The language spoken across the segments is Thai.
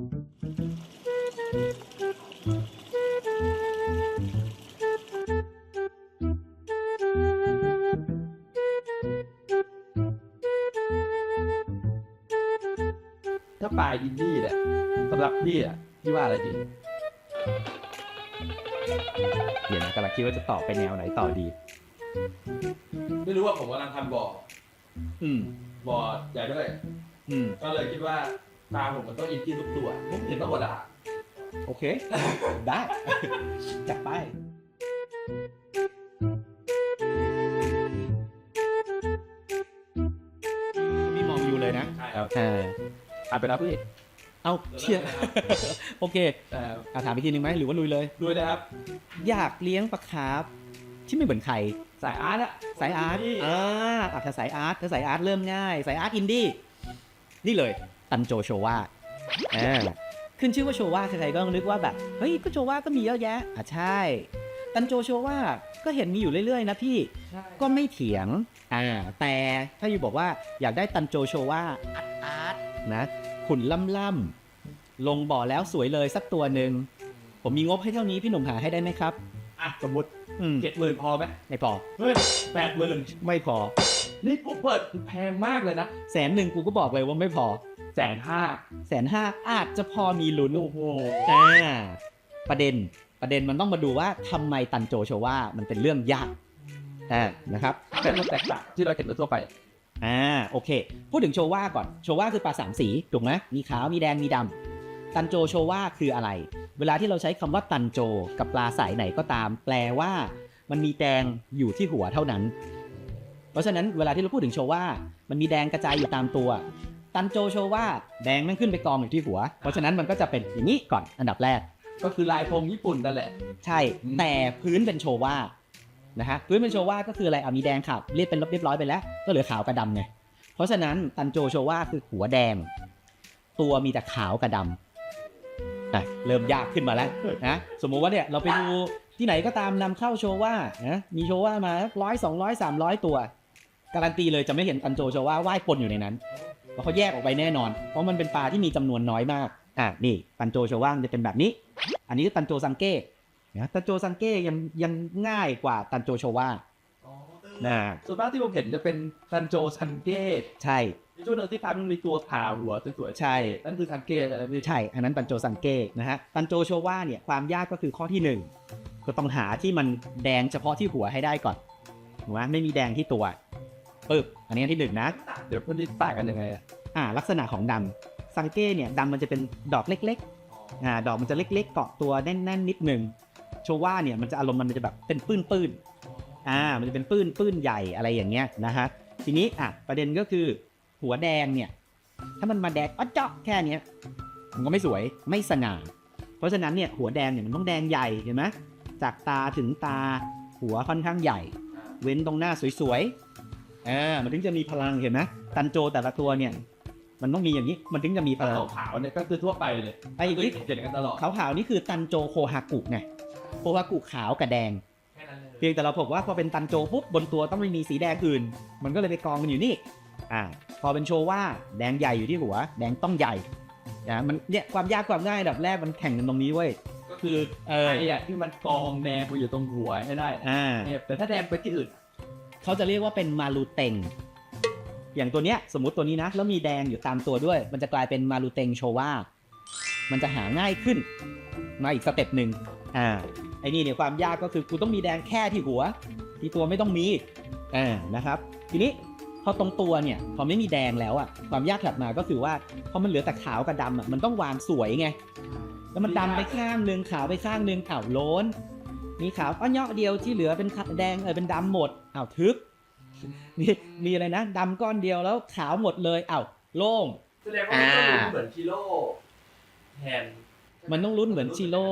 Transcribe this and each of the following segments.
ถ้าปลายอินดี้เนี่ยสำหรับพี่อะพี่ว่าอะไรดีเดี๋ยวนะกำลังคิดว่าจะต่อไปแนวไหนต่อดี ไม่รู้ว่าผมกำลังทำบ่ออืมบ่อใหญ่ด้วย อืม ก็เลยคิดว่า ปลาผมมันต้องอินดี้ทุกตัวผมเห็นต้องหมดอะโอเค ได้ จัดไปพี่มองอยู่เลยนะใช่ครับเอออ่านไปแล้วพี่เอาเชียร์โอเคแต่อะถามอีกทีหนึ่งไหมหรือว่าลุยเลย ด้วยนะครับ อยากเลี้ยงปลาคาร์ฟที่ไม่เหมือนใคร สายอาร์ตอะสายอาร์ตนี่อ่าอะถ้าสายอาร์ตถ้าสายอาร์ตเริ่มง่าย สายอาร์ตอินดี้ นี่เลย ตันโจโชวาอ่าขึ้นชื่อว่าโชวาใครๆก็นึกว่าแบบ เฮ้ยก็โชวาก็มีเยอะแยะอะใช่ ตันโจโชวาก็เห็นมีอยู่เรื่อยๆ นะพี่ใช่ก็ไม่เถียงอ่าแต่ถ้าอยู่บอกว่าอยากได้ตันโจโชวาอาร์ตอาร์ตนะขุนล่ำล่ำๆลงบ่อแล้วสวยเลยสักตัวหนึ่งผมมีงบให้เท่านี้พี่หนุ่มหาให้ได้ไหมครับอะสมมติอืมเจ็ดหมื่นพอไหมไม่พอเฮ้ยแปดหมื่นไม่พอ นี่ผมเปิดแพงมากเลยนะแสนหนึ่งกูก็บอกเลยว่าไม่พอ แสนห้าแสนห้าอาจจะพอมีลุ้นโอ้โหอ่าประเด็นประเด็นมันต้องมาดูว่าทำไมตันโจโชว่ามันเป็นเรื่องยากอ่านะครับแต่มันแตกต่างที่เราเห็นทั่วไปอ่าโอเค พูดถึงโชว่าก่อนโชว่าคือปลาสามสีถูกไหมมีขาวมีแดงมีดำตันโจโชว่าคืออะไร เวลาที่เราใช้คำว่าตันโจกับปลาสายไหนก็ตาม แปลว่ามันมีแดงอยู่ที่หัวเท่านั้น เพราะฉะนั้นเวลาที่เราพูดถึงโชว่า มันมีแดงกระจายอยู่ตามตัว ตันโจโชว่าแดงมันขึ้นไปกองอยู่ที่หัว เพราะฉะนั้นมันก็จะเป็นอย่างนี้ก่อนอันดับแรก ก็คือลายธงญี่ปุ่นนั่นแหละ ใช่อืมแต่พื้นเป็นโชว่านะฮะพื้นเป็นโชว่าก็คืออะไรอะมีแดงขาวเรียบเป็นเรียบร้อยไปแล้ว ก็เหลือขาวกับดำไง เพราะฉะนั้นตันโจโชว่าคือหัวแดง ตัวมีแต่ขาวกับดำอะเริ่มยากขึ้นมาแล้วนะสมมุติว่าเนี่ยเราไปดูที่ไหนก็ตามนำเข้าโชว่านะมีโชว่ามาร้อยสองร้อยสามร้อยตัว การันตีเลยจะไม่เห็นตันโจโชว่าว่ายปนอยู่ในนั้น เพราะเขาแยกออกไปแน่นอน เพราะมันเป็นปลาที่มีจำนวนน้อยมากอะนี่ตันโจโชว่ามันจะเป็นแบบนี้ อันนี้คือตันโจซังเก้นะตันโจซังเก้ยังยังง่ายกว่าตันโจโชว่านะส่วนมากที่ผมเห็นจะเป็นซันโจซันเก้ใช่มีช่วงหนึงที่พันมีตัวผ่าหัวสวยๆใช่นั่นคือซันเก้อะไรไม่ใช่ อันนั้นตันโจซังเก้นะฮะตันโจโชว่าเนี่ยความยากก็คือข้อที่หนึ่งก็ต้องหาที่มันแดงเฉพาะที่หัวให้ได้ก่อนถูกไหมไม่มีแดงที่ตัวปึ๊บอันนี้อันที่หนึ่งนะ เดี๋ยวเพื่อนที่ต่างกันยังไงอะอ่าลักษณะของดำซังเก้เนี่ยดำมันจะเป็นดอกเล็กๆอ่าดอกมันจะเล็กๆเกาะตัวแน่นๆนิดหนึ่งโชว่าเนี่ยมันจะอารมณ์มันจะแบบเป็นปื้นๆอ่ามันจะเป็นปื้นปื้นใหญ่อะไรอย่างเงี้ยนะฮะทีนี้อะประเด็นก็คือหัวแดงเนี่ยถ้ามันมาแดงอ๊อเจาะแค่เนี้ยมันก็ไม่สวยไม่สง่าเพราะฉะนั้นเนี่ยหัวแดงเนี่ยมันต้องแดงใหญ่เห็นไหมจากตาถึงตาหัวค่อนข้างใหญ่ เว้นตรงหน้าสวยๆ อ่ามันถึงจะมีพลังเห็นไหมตันโจแต่ละตัวเนี่ย มันต้องมีอย่างนี้มันถึงจะมีพลังขาวๆเนี่ยก็คือทั่วไปเลยไอ้อีกนิดเห็นกันตลอดขาวๆนี่คือตันโจโคฮากุไงโคฮากุขาวกับแดง แค่นั้นเลยเพียงแต่เราบอกว่าพอเป็นตันโจปุ๊บบนตัวต้องไม่มีสีแดงอื่น มันก็เลยไปกองกันอยู่นี่ อ่า พอเป็นโชว่าแดงใหญ่อยู่ที่หัว แดงต้องใหญ่นะมันเนี่ยความยากความง่ายอันดับแรกมันแข่งกันตรงนี้เว้ยก็คือเออไอ้อะที่มันกองแดงไปอยู่ตรงหัวให้ได้อ่า เนี่ยแต่ถ้าแดงไปที่อื่น เขาจะเรียกว่าเป็นมารูเต็ง อย่างตัวเนี้ยสมมติตัวนี้นะ แล้วมีแดงอยู่ตามตัวด้วย มันจะกลายเป็นมารูเต็งโชว่ามันจะหาง่ายขึ้น มาอีกสเต็ปหนึ่งอ่าไอ้นี่เนี่ยความยากก็คือกูต้องมีแดงแค่ที่หัว ที่ตัวไม่ต้องมีอ่านะครับ ทีนี้พอตรงตัวเนี่ยพอไม่มีแดงแล้วอะความยากถัดมาก็คือว่าพอมันเหลือแต่ขาวกับดำอะมันต้องวางสวยไง แล้วมันดำไปข้างหนึ่งขาวไปข้างหนึ่งอ้าวโล้น มีขาวอ้อเนาะเดียวที่เหลือเป็นขาวแดงเออเป็นดำหมดอ้าวทึบมีมีอะไรนะดำก้อนเดียวแล้วขาวหมดเลยอ้าวโล่งแสดงว่ามันก็เหมือนชิโร่แทนมันต้องลุ้นเหมือนชิโร่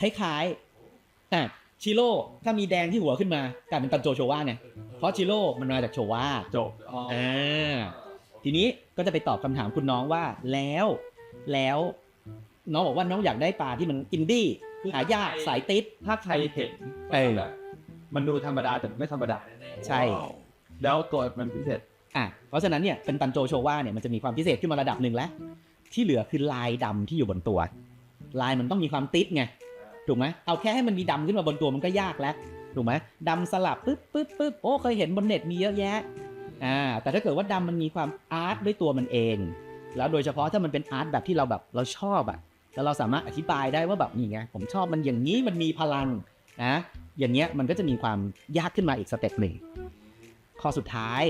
คล้ายๆอะชิโร่ถ้ามีแดงที่หัวขึ้นมากลายเป็นตันโจโชว่าเนี่ยเพราะชิโร่มันมาจากโชว่าจบอ๋ออ่าทีนี้ก็จะไปตอบคำถามคุณน้องว่าแล้วแล้วน้องบอกว่าน้องอยากได้ปลาที่มันอินดี้ หายากสายติด ถ้าใครเห็นเออ แบบมันดูธรรมดาแต่ไม่ธรรมดาแน่ๆใช่ แล้วตัวมันพิเศษอะเพราะฉะนั้นเนี่ยเป็นตันโจโชว่าเนี่ยมันจะมีความพิเศษขึ้นมาระดับหนึ่งแล้ว ที่เหลือคือลายดำที่อยู่บนตัว ลายมันต้องมีความติดไงถูกไหมเอาแค่ให้มันมีดำขึ้นมาบนตัวมันก็ยากแล้วถูกไหมดำสลับปึ๊บปึ๊บปึ๊บโอ้เคยเห็นบนเน็ตมีเยอะแยะอ่าแต่ถ้าเกิดว่าดำมันมีความอาร์ตด้วยตัวมันเอง แล้วโดยเฉพาะถ้ามันเป็นอาร์ตแบบที่เราแบบเราชอบอะ แล้วเราสามารถอธิบายได้ว่าแบบนี่ไงผมชอบมันอย่างนี้มันมีพลังนะอย่างเงี้ยมันก็จะมีความยากขึ้นมาอีกสเต็ปหนึ่งข้อสุดท้าย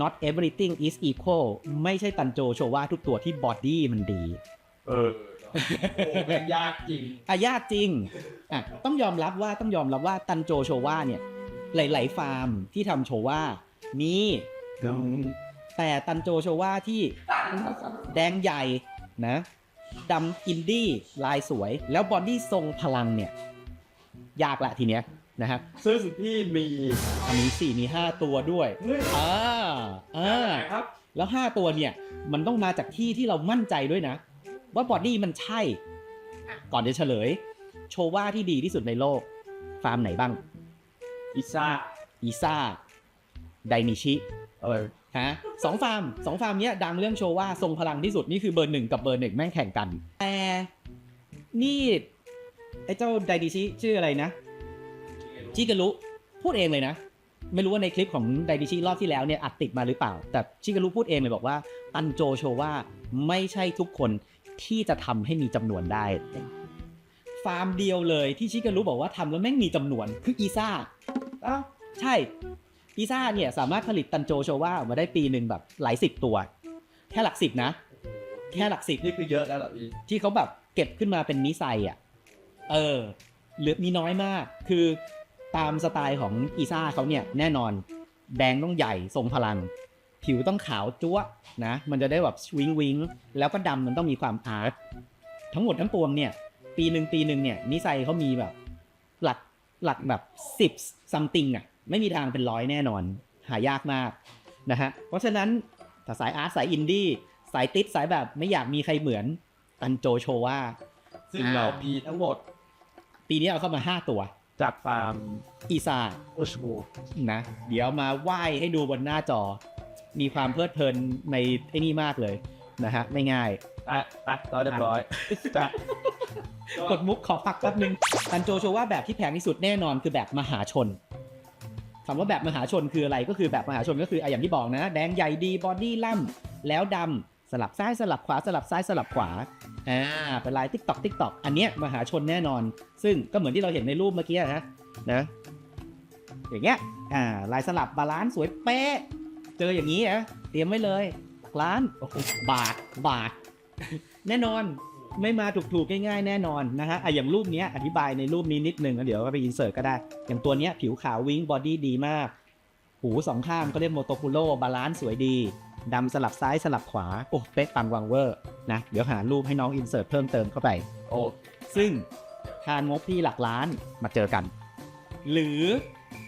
not everything is equal ไม่ใช่ตันโจโชว่าทุกตัวที่บอดี้มันดี เออโอ้แม่งยากจริงอะยากจริงอะต้องยอมรับว่าต้องยอมรับว่าตันโจโชว่าเนี่ย หลาย ๆ ฟาร์มที่ทำโชว่ามีแต่ตันโจโชว่าที่แดงใหญ่นะ ดำอินดี้ลายสวย แล้วบอดี้ทรงพลังเนี่ย ยากละทีเนี้ยนะครับซึ่งพี่มีมีสี่มีห้าตัวด้วยเฮ้ยอ่าอ่าครับ แล้ว5ตัวเนี่ยมันต้องมาจากที่ที่เรามั่นใจด้วยนะ ว่าบอดี้มันใช่ ก่อนจะเฉลย โชว่าที่ดีที่สุดในโลก ฟาร์มไหนบ้างพิซซ่าอีซ่า ไดนิชิเออ ฮะสองฟาร์มสองฟาร์มเนี้ยดังเรื่องโชว่าทรงพลังที่สุดนี่คือเบอร์หนึ่งกับเบอร์หนึ่งแม่งแข่งกัน แต่นี่ไอ้เจ้าไดนิชิชื่ออะไรนะชิการุพูดเองเลยนะ ไม่รู้ว่าในคลิปของไดดิชิรอบที่แล้วเนี่ยอัดติดมาหรือเปล่า แต่ชิการุพูดเองเลยบอกว่า ตันโจโชว่าไม่ใช่ทุกคนที่จะทำให้มีจำนวนได้ ฟาร์มเดียวเลยที่ชิการุบอกว่าทำแล้วแม่งมีจำนวนคืออีซ่าอ้าวใช่ อีซ่าเนี่ยสามารถผลิตตันโจโชว่าออกมาได้ปีหนึ่งแบบหลายสิบตัว แค่หลักสิบนะ แค่หลักสิบนี่คือเยอะแล้วเหรอพี่ที่เขาแบบเก็บขึ้นมาเป็นนิสัยอะ เออเหลือมีน้อยมาก คือตามสไตล์ของอีซ่าเขาเนี่ยแน่นอน แดงต้องใหญ่ทรงพลัง ผิวต้องขาวจั๊วะนะ มันจะได้แบบวิงวิงแล้วก็ดำมันต้องมีความอาร์ตทั้งหมดทั้งปวงเนี่ย ปีหนึ่งปีหนึ่งเนี่ยนิสัยเขามีแบบหลักหลักแบบสิบซัมติงอะ ไม่มีทางเป็นร้อยแน่นอน หายากมากนะฮะเพราะฉะนั้นถ้าสายอาร์ตสายอินดี้สายติดสายแบบไม่อยากมีใครเหมือนตันโจโชว่าซึ่งอ่าเรามีทั้งหมด ปีนี้เอาเข้ามา 5 ตัว จากฟาร์มอีซาโอชโนะ เดี๋ยวมาไหว้ให้ดูบนหน้าจอ มีความเพลิดเพลินในไอ้นี่มากเลยนะฮะ ไม่ง่ายไปไปเราเรียบร้อยไปกดมุกขอพักแป๊บนึงตันโจโชว่าแบบที่แพงที่สุดแน่นอนคือแบบมหาชน คำว่าแบบมหาชนคืออะไรก็คือแบบมหาชนก็คือออย่างที่บอกนะ แดงใหญ่ดีบอดี้ล่ำแล้วดำสลับซ้ายสลับขวาสลับซ้ายสลับขวาอ่าเป็นลายติ๊กตอกติ๊กตอกอันเนี้ยมหาชนแน่นอน ซึ่งก็เหมือนที่เราเห็นในรูปเมื่อกี้นะนะอย่างเงี้ยอ่าลายสลับบาลานซ์สวยเป๊ะเจออย่างนี้นะเตรียมไว้เลยหลักล้านบาทบาทแน่นอน ไม่มาถูกๆง่ายๆแน่นอนนะฮะอะอย่างรูปนี้อธิบายในรูปนี้นิดนึงแล้วเดี๋ยวก็ไปอินเสิร์ตก็ได้ อย่างตัวเนี้ยผิวขาววิงบอดี้ดีมาก หูสองข้างก็เรียกโมโตคุโร่บาลานซ์สวยดีดำสลับซ้ายสลับขวา โอ้เป๊ะปังวังเวอร์นะ เดี๋ยวหารูปให้น้องอินเสิร์ตเพิ่มเติมเข้าไป โอ้ซึ่งค่างบพี่หลักล้านมาเจอกัน หรือ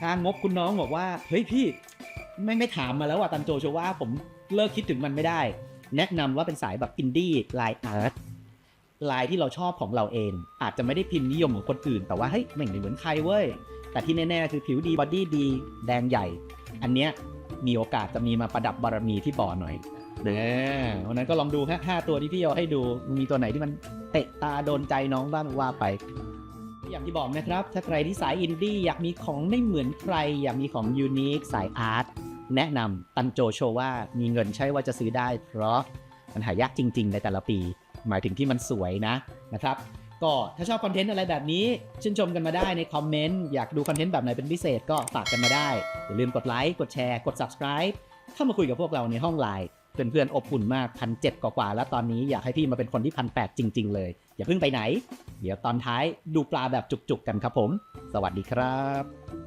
ค่างบคุณน้องบอกว่า เฮ้ยพี่ไม่ไม่ถามมาแล้วว่าตันโจชว่าผมเลิกคิดถึงมันไม่ได้ แนะนำว่าเป็นสายแบบอินดี้ไลายอาร์ต ลายที่เราชอบของเราเอง อาจจะไม่ได้พิมพ์นิยมของคนอื่น แต่ว่าเฮ้ยไม่เหมือนใครเว้ย แต่ที่แน่ๆคือผิวดีบอดี้ดีแดงใหญ่ อันเนี้ยมีโอกาสจะมีมาประดับบารมีที่บ่อหน่อยเด้อวันนั้นก็ลองดูฮะห้าตัวที่พี่เอาให้ดูมีตัวไหนที่มันเตะตาโดนใจน้องบ้างว่าไป อย่างที่บอกนะครับ ถ้าใครที่สายอินดี้อยากมีของไม่เหมือนใคร อยากมีของยูนิคสายอาร์ตแนะนำตันโจโชว่ามีเงินใช่ว่าจะซื้อได้ เพราะมันหายากจริง ๆ ในแต่ละปี หมายถึงที่มันสวยนะนะครับ ก็ถ้าชอบคอนเทนต์อะไรแบบนี้ชื่นชมกันมาได้ในคอมเมนต์อยากดูคอนเทนต์แบบไหนเป็นพิเศษก็ฝากกันมาได้ อย่าลืมกดไลค์กดแชร์กด subscribe เข้ามาคุยกับพวกเราในห้องไลน์เพื่อนๆอบอุ่นมากพันเกว่าๆแล้วตอนนี้อยากให้พี่มาเป็นคนที่พันแจริง ๆ เลย อย่าเพิ่งไปไหน เดี๋ยวตอนท้ายดูปลาแบบจุกๆกันครับผม สวัสดีครับ